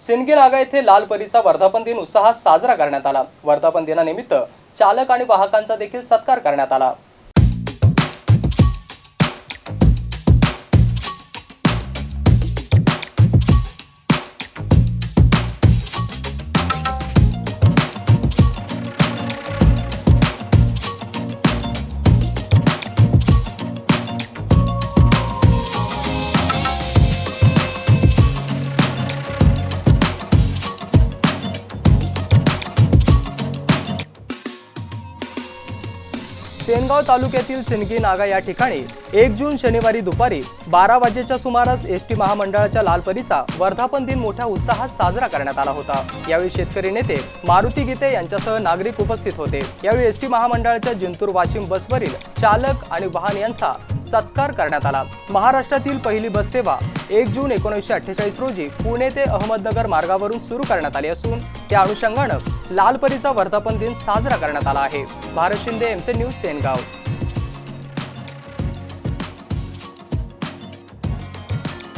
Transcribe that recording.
सिंदगी नागा येथे लाल परीचा वर्धापन दिन उत्साहात साजरा करण्यात आला. वर्धापन दिनानिमित्त चालक आणि वाहकांचा देखील सत्कार करण्यात आला. सेनगाव तालुक्यातील सिंदगी नागा या ठिकाणी एक जून शनिवारी दुपारी बारा वाजेच्या सुमारास एस टी महामंडळाच्या लालपरीचा वर्धापन दिन मोठ्या उत्साहात साजरा करण्यात आला होता. यावेळी शेतकरी नेते मारुती गीते यांच्यासह नागरिक उपस्थित होते. यावेळी एस टी महामंडळाच्या जिंतूर वाशिम बसवरील चालक आणि वाहन यांचा सत्कार करण्यात आला. महाराष्ट्रातील पहिली बस सेवा एक जून एकोणीसशे अठ्ठेचाळीस रोजी पुणे ते अहमदनगर मार्गावरून सुरू करण्यात आली असून त्या अनुषंगानं लालपरीचा वर्धापन दिन साजरा करण्यात आला आहे. भारत शिंदे एमसे न्यूज सेनगाव.